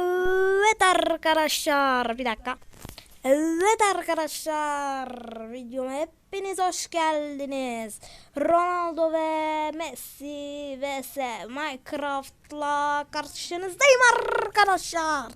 Evet arkadaşlar bir dakika. Evet arkadaşlar videoma hepiniz hoş geldiniz. Ronaldo ve Messi vs Minecraft'la karşınızdayım arkadaşlar.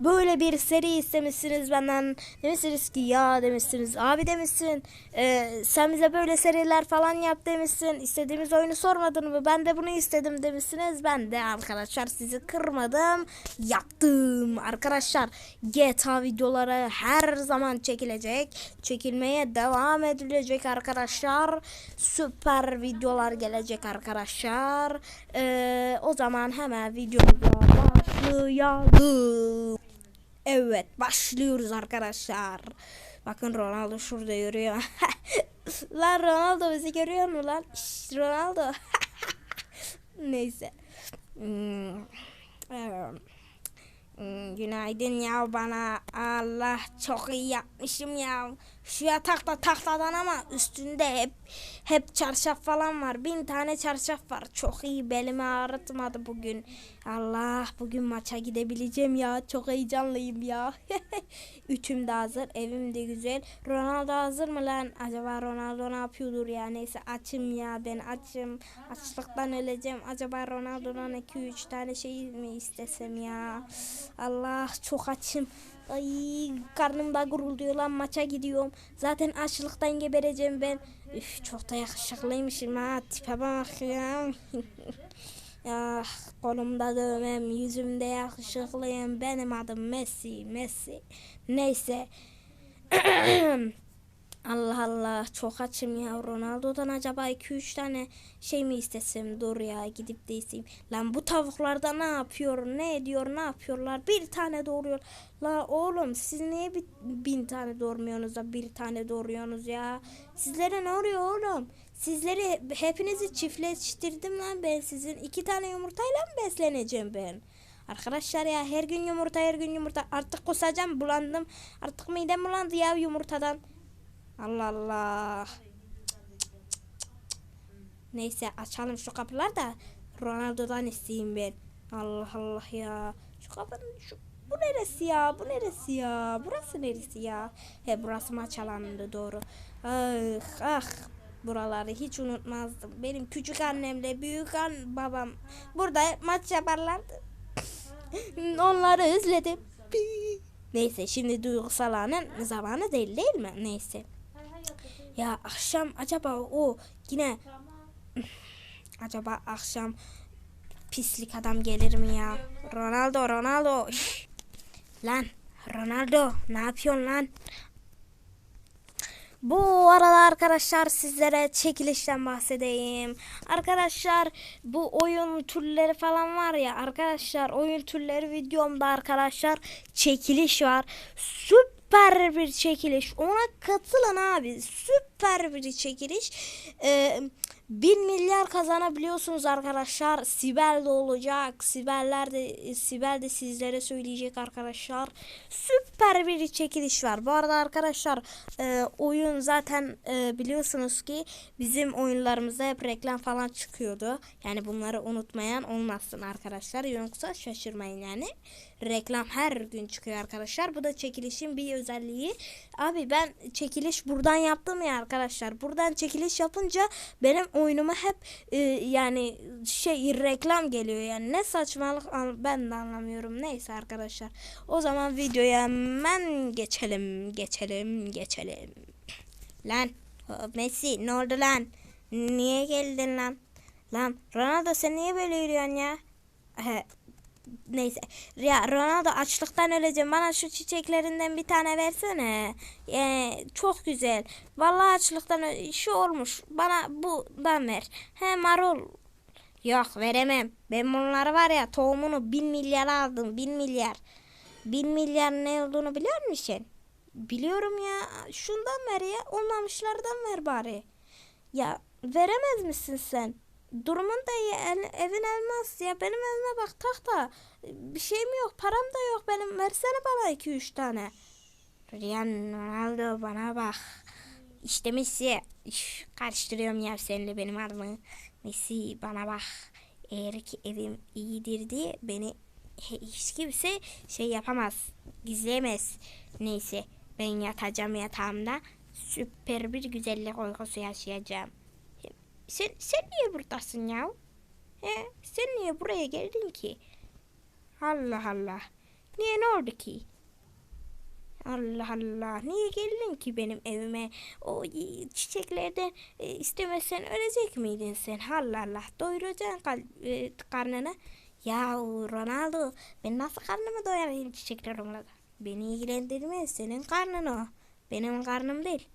Böyle bir seri istemişsiniz benden. Demişsiniz ki ya demişsiniz abi demişsin. e, sen bize böyle seriler falan yap demişsin. İstediğimiz oyunu sormadın mı? Ben de bunu istedim demişsiniz. Ben de arkadaşlar sizi kırmadım. Yaptım arkadaşlar. GTA videoları her zaman çekilecek. Çekilmeye devam edilecek arkadaşlar. Süper videolar gelecek arkadaşlar. Ee, o zaman hemen videomuza başlayalım. Evet başlıyoruz arkadaşlar. Bakın Ronaldo şurada yürüyor. lan Ronaldo bizi görüyor mu lan? Şş, Ronaldo. Neyse. Hmm. Evet. Hmm, Günaydın ya bana. Allah çok iyi yapmışım ya. Şu yatakta tahtadan ama üstünde hep hep çarşaf falan var. Bin tane çarşaf var. Çok iyi belimi ağrıtmadı bugün. Allah bugün maça gidebileceğim ya. Çok heyecanlıyım ya. Üçüm de hazır. Evim de güzel. Ronaldo hazır mı lan? Acaba Ronaldo ne yapıyordur ya? Neyse açım ya ben açım. Açlıktan öleceğim. Acaba Ronaldo'dan 2-3 tane şey mi istesem ya? Allah çok açım. Ay karnım da gurulduyor lan maça gidiyorum. Zaten açlıktan gebereceğim ben. Üf çok da yakışıklıymışım ha tipe bak ya. ah kolumda dövmem yüzümde yakışıklıyım. Benim adım Messi Messi. Neyse. Allah Allah çok açım ya Ronaldo'dan acaba 2-3 tane şey mi istesem dur ya gidip de isteyeyim. Lan bu tavuklarda ne yapıyor ne ediyor ne yapıyorlar bir tane doğuruyor. La oğlum siz niye bir, bin tane doğurmuyorsunuz da bir tane doğuruyorsunuz ya. Sizlere ne oluyor oğlum? Sizleri hepinizi çiftleştirdim lan ben sizin iki tane yumurtayla mı besleneceğim ben? Arkadaşlar ya her gün yumurta her gün yumurta artık kusacağım bulandım artık midem bulandı ya yumurtadan. Allah Allah. Neyse açalım şu kapılar da Ronaldo'dan isteyeyim ben. Allah Allah ya. Şu kapının şu bu neresi ya? Bu neresi ya? Burası neresi ya? He burası maç alanında doğru. Ah ah. Buraları hiç unutmazdım. Benim küçük annemle büyük an babam burada maç yaparlardı. Onları özledim. Neyse şimdi duygusal anın zamanı değil değil mi? Neyse. Ya akşam acaba o yine acaba akşam pislik adam gelir mi ya? Ronaldo Ronaldo. Lan Ronaldo ne yapıyorsun lan? Bu arada arkadaşlar sizlere çekilişten bahsedeyim. Arkadaşlar bu oyun türleri falan var ya arkadaşlar oyun türleri videomda arkadaşlar çekiliş var. Süper bir çekiliş. Ona katılın abi. Süper bir çekiliş. Ee, 1 milyar kazanabiliyorsunuz arkadaşlar. Sibel de olacak. Sibeller de Sibel de sizlere söyleyecek arkadaşlar. Süper bir çekiliş var. Bu arada arkadaşlar e, oyun zaten e, biliyorsunuz ki bizim oyunlarımızda hep reklam falan çıkıyordu. Yani bunları unutmayan olmazsın arkadaşlar. Yoksa şaşırmayın yani. Reklam her gün çıkıyor arkadaşlar. Bu da çekilişin bir özelliği. Abi ben çekiliş buradan yaptım ya arkadaşlar. Buradan çekiliş yapınca benim oyunuma hep e, yani şey reklam geliyor. Yani ne saçmalık ben de anlamıyorum. Neyse arkadaşlar. O zaman videoya hemen geçelim. Geçelim geçelim. Lan Messi ne oldu lan? Niye geldin lan? Lan Ronaldo sen niye böyle yürüyorsun ya neyse. Ya Ronaldo açlıktan öleceğim. Bana şu çiçeklerinden bir tane versene. Ee, çok güzel. Vallahi açlıktan şu olmuş. Bana bundan ver. He marul. Yok veremem. Ben bunları var ya tohumunu bin milyar aldım bin milyar. Bin milyar ne olduğunu biliyor musun biliyorum ya. Şundan ver ya olmamışlardan ver bari. Ya veremez misin sen durumun da iyi. El- evin elmas ya. Benim evime bak tahta. Bir şeyim yok. Param da yok benim. Versene bana iki üç tane. Riyan Ronaldo bana bak. İşte Messi. Üf, karıştırıyorum ya seninle benim adımı. Messi bana bak. Eğer ki evim iyidir diye beni hiç kimse şey yapamaz. Gizleyemez. Neyse ben yatacağım yatağımda. Süper bir güzellik uykusu yaşayacağım. Sen, sen niye buradasın ya? He, sen niye buraya geldin ki? Allah Allah. Niye ne oldu ki? Allah Allah. Niye geldin ki benim evime? O y- çiçeklerden e, istemezsen ölecek miydin sen? Allah Allah. Doyuracaksın kal- e, karnını. Ya Ronaldo ben nasıl karnımı doyurayım çiçeklerimle? Beni ilgilendirmez. Senin karnın o. Benim karnım değil.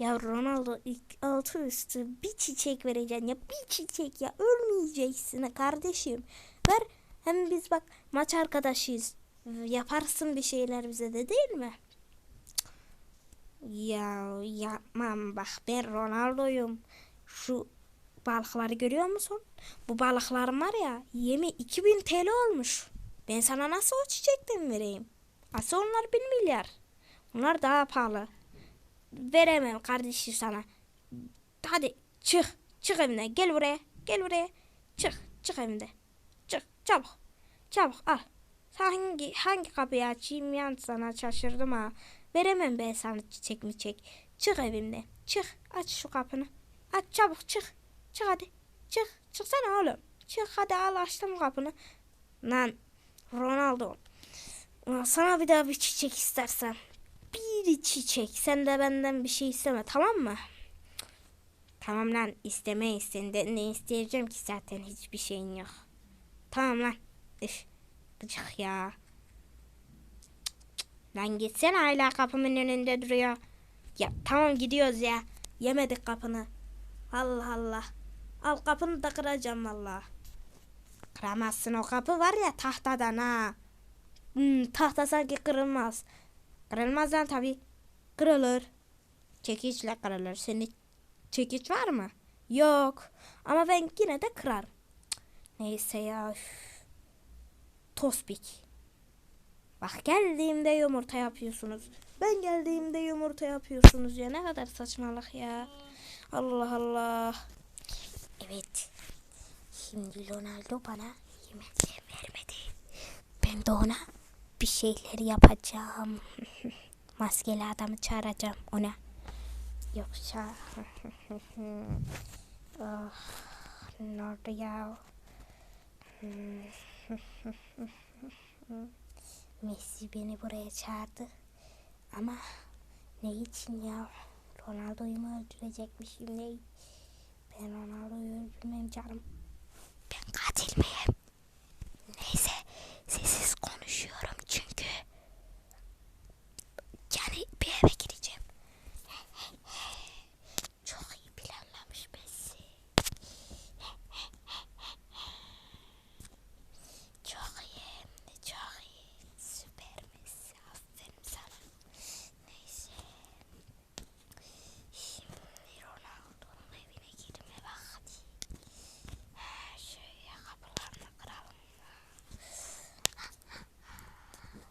Ya Ronaldo altı üstü bir çiçek vereceksin ya bir çiçek ya ölmeyeceksin kardeşim. Ver hem biz bak maç arkadaşıyız. Yaparsın bir şeyler bize de değil mi? Ya yapmam bak ben Ronaldo'yum. Şu balıkları görüyor musun? Bu balıkların var ya yemi 2000 TL olmuş. Ben sana nasıl o çiçekten vereyim? Asıl onlar 1 milyar. Onlar daha pahalı. Veremem kardeşim sana. Hadi çık. Çık evimden. Gel buraya. Gel buraya. Çık. Çık evimden. Çık. Çabuk. Çabuk al. Hangi hangi kapıyı açayım yan sana şaşırdım ha. Veremem ben sana çiçek mi çek. Çık evimden. Çık. Aç şu kapını. Aç çabuk çık. Çık hadi. Çık. Çıksana oğlum. Çık hadi al açtım kapını. Lan Ronaldo. Sana bir daha bir çiçek istersen. Bir çiçek. Sen de benden bir şey isteme tamam mı? Tamam lan istemeyiz. Senden ne isteyeceğim ki zaten hiçbir şeyin yok. Tamam lan. Üf. Gıcık ya. Lan gitsene hala kapımın önünde duruyor. Ya tamam gidiyoruz ya. Yemedik kapını. Allah Allah. Al kapını da kıracağım valla. Kıramazsın o kapı var ya tahtadan ha. Hmm, tahta sanki kırılmaz. Kırılmaz lan tabi. Kırılır. Çekiçle kırılır. Senin çekiç var mı? Yok. Ama ben yine de kırarım. Cık, Neyse ya. üf. Tospik. Bak geldiğimde yumurta yapıyorsunuz. Ben geldiğimde yumurta yapıyorsunuz ya. Ne kadar saçmalık ya. Allah Allah. Evet. Şimdi Ronaldo bana yemekler vermedi. Ben de ona bir şeyler yapacağım. Maskeli adamı çağıracağım ona. Yoksa... oh, ne oldu ya? Messi beni buraya çağırdı. Ama ne için ya? Ronaldo'yu mu öldürecekmişim ne? Ben Ronaldo'yu öldürmem canım. Ben katil miyim? Neyse sessiz konuşuyorum çünkü. Yani bir eve gireceğim. Çok iyi planlamış Messi. Çok iyi hem de çok iyi. Süper Messi. Aferin sana. Neyse. Şimdi Ronaldo'nun evine girme vakti. Ha, Şöyle kapılarını kıralım.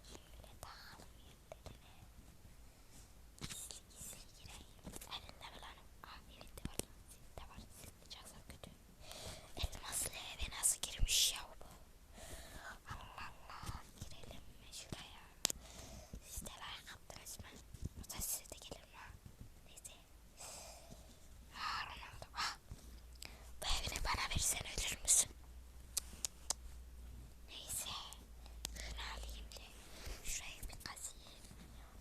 Şöyle takalım yerlerine. Gizli gizli gireyim. Elinde mi lan? Ah elinde var lan. Zilde var. Zilde çalsam kötü. Elmaslı eve nasıl girmiş ya bu? Allah Allah. Girelim mi şuraya? Siz de like attınız mı? Yoksa size de gelir mi? Neyse. Ha Ronaldo. Ha. Bu evini bana versen ölür müsün? Neyse. Şunu alayım da. Şurayı bir kazıyım.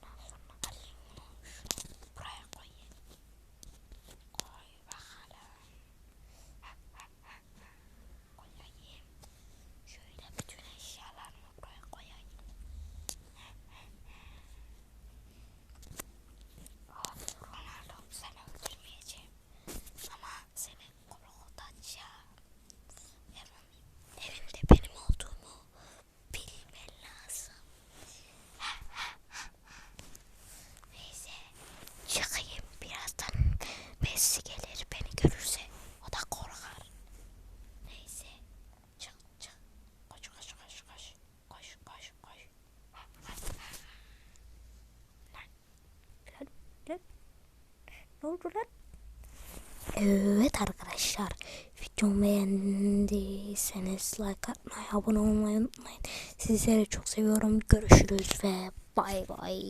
Ondan sonra alayım bunu. Şunu buraya koyayım. Koy bakalım. Koyayım. Şöyle bütün eşyalarımı buraya koyayım. Of Ronaldo seni öldürmeyeceğim. Ama seni korkutacağım. Evim, evimde benim olduğumu bilmen lazım. Neyse çıkayım birazdan Messi gelir beni görürse o da korkar. Neyse çık çık koş koş koş koş koş koş koş. Lan lan lan ne oldu? Evet arkadaşlar Videomu beğendiyseniz like atmayı, abone olmayı unutmayın. Sizleri çok seviyorum. Görüşürüz ve bay bay.